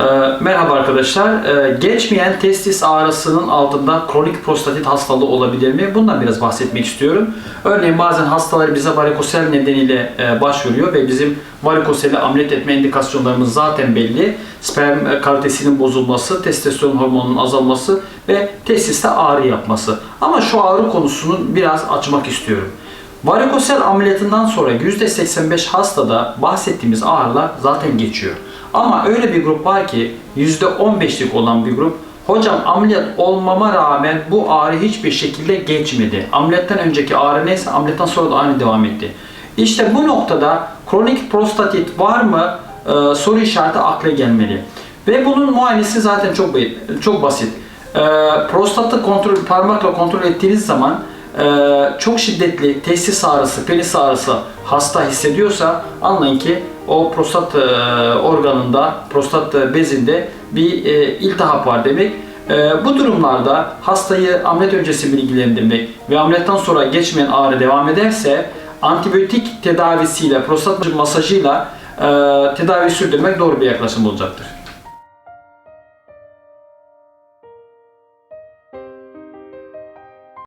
Ee, Merhaba arkadaşlar. Ee, Geçmeyen testis ağrısının altında kronik prostatit hastalığı olabilir mi? Bundan biraz bahsetmek istiyorum. Örneğin bazen hastalar bize varikosel nedeniyle e, başvuruyor ve bizim varikoseli ameliyat etme indikasyonlarımız zaten belli. Sperm e, kalitesinin bozulması, testosteron hormonunun azalması ve testiste ağrı yapması. Ama şu ağrı konusunu biraz açmak istiyorum. Varikosel ameliyatından sonra %85 hastada bahsettiğimiz ağrılar zaten geçiyor. Ama öyle bir grup var ki %15'lik olan bir grup Hocam ameliyat olmama rağmen bu ağrı hiçbir şekilde geçmedi. Ameliyattan önceki ağrı neyse ameliyattan sonra da aynı devam etti. İşte bu noktada kronik prostatit var mı e, soru işareti akla gelmeli. Ve bunun muayenesi zaten çok çok basit. E, prostatı kontrol parmakla kontrol ettiğiniz zaman çok şiddetli testis ağrısı, penis ağrısı hasta hissediyorsa anlayın ki o prostat e, organında, prostat e, bezinde bir e, iltihap var demek. E, bu durumlarda hastayı ameliyat öncesi bilgilendirmek ve ameliyattan sonra geçmeyen ağrı devam ederse antibiyotik tedavisiyle, prostat masajıyla tedavi sürdürmek doğru bir yaklaşım olacaktır.